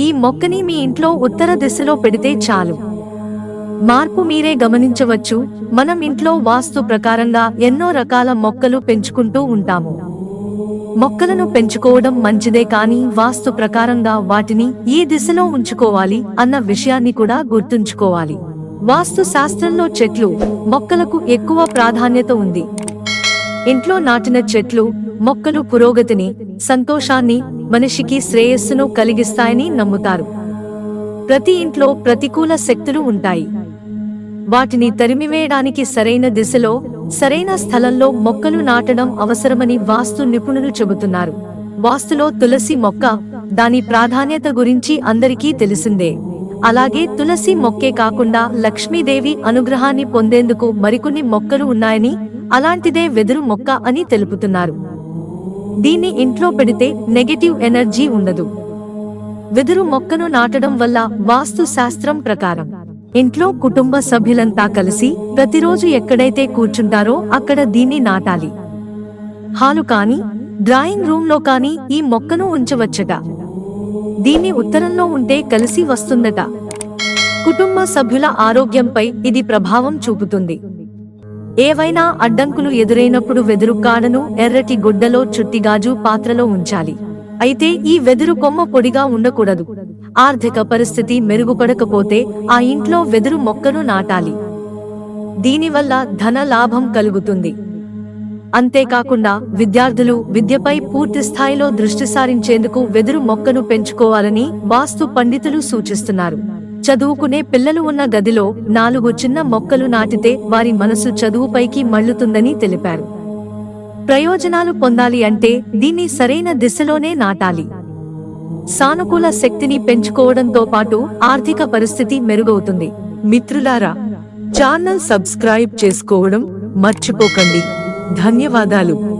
ఈ మొక్కని మీ ఇంట్లో ఉత్తర దిశలో పెడితే చాలు. మార్పు మీరే గమనించవచ్చు. మనం ఇంట్లో వాస్తు ప్రకారంగా ఎన్నో రకాల మొక్కలు పెంచుకుంటూ ఉంటాము. మొక్కలను పెంచుకోవడం మంచిదే కానీ వాస్తు ప్రకారంగా వాటిని ఏ దిశలో ఉంచుకోవాలి అన్న విషయాన్ని కూడా గుర్తుంచుకోవాలి. వాస్తు శాస్త్రంలో చెట్లు మొక్కలకు ఎక్కువ ప్రాధాన్యత ఉంది. ఇంట్లో నాటిన చెట్లు మొక్కలు పురోగతిని సంతోషాన్ని మనిషికి శ్రేయస్సును కలిగిస్తాయని నమ్ముతారు. ప్రతి ఇంట్లో ప్రతికూల శక్తులు ఉంటాయి. వాటిని తరిమివేయడానికి సరైన దిశలో సరైన స్థలంలో మొక్కలు నాటడం అవసరమని వాస్తు నిపుణులు చెబుతున్నారు. వాస్తులో తులసి మొక్క దాని ప్రాధాన్యత గురించి అందరికీ తెలిసిందే. అలాగే తులసి మొక్కే కాకుండా లక్ష్మీదేవి అనుగ్రహాన్ని పొందేందుకు మరికొన్ని మొక్కలు ఉన్నాయని అలాంటిదే వెదురు మొక్క అని తెలుపుతున్నారు. దీన్ని ఇంట్లో పెడితే నెగటివ్ ఎనర్జీ ఉండదు. వెదురు మొక్కను నాటడం వల్ల వాస్తు శాస్త్రం ప్రకారం ఇంట్లో కుటుంబ సభ్యులంతా కలిసి ప్రతిరోజు ఎక్కడైతే కూర్చుంటారో అక్కడ దీన్ని నాటాలి. హాలు కాని డ్రాయింగ్ రూమ్లో కాని ఈ మొక్కను ఉంచవచ్చట. దీన్ని ఉత్తరంలో ఉంటే కలిసి వస్తుందట. కుటుంబ సభ్యుల ఆరోగ్యంపై ఇది ప్రభావం చూపుతుంది. ఏవైనా అడ్డంకులు ఎదురైనప్పుడు వెదురు కాడను ఎర్రటి గుడ్డలో చుట్టిగాజు పాత్రలో ఉంచాలి. అయితే ఈ వెదురు కొమ్మ పొడిగా ఉండకూడదు. ఆర్థిక పరిస్థితి మెరుగుపడకపోతే ఆ ఇంట్లో వెదురు మొక్కను నాటాలి. దీనివల్ల ధన లాభం కలుగుతుంది. అంతేకాకుండా విద్యార్థులు విద్యపై పూర్తి స్థాయిలో దృష్టి సారించేందుకు వెదురు మొక్కను పెంచుకోవాలని వాస్తు పండితులు సూచిస్తున్నారు. చదువుకునే పిల్లలు ఉన్న గదిలో నాలుగు చిన్న మొక్కలు నాటితే వారి మనసు చదువుపైకి మళ్ళుతుందని తెలిపారు. ప్రయోజనాలు పొందాలి అంటే దీన్ని సరైన దిశలోనే నాటాలి. సానుకూల శక్తిని పెంచుకోవడంతో పాటు ఆర్థిక పరిస్థితి మెరుగవుతుంది. మిత్రులారా ఛానల్ సబ్స్క్రైబ్ చేసుకోవడం మర్చిపోకండి. ధన్యవాదాలు.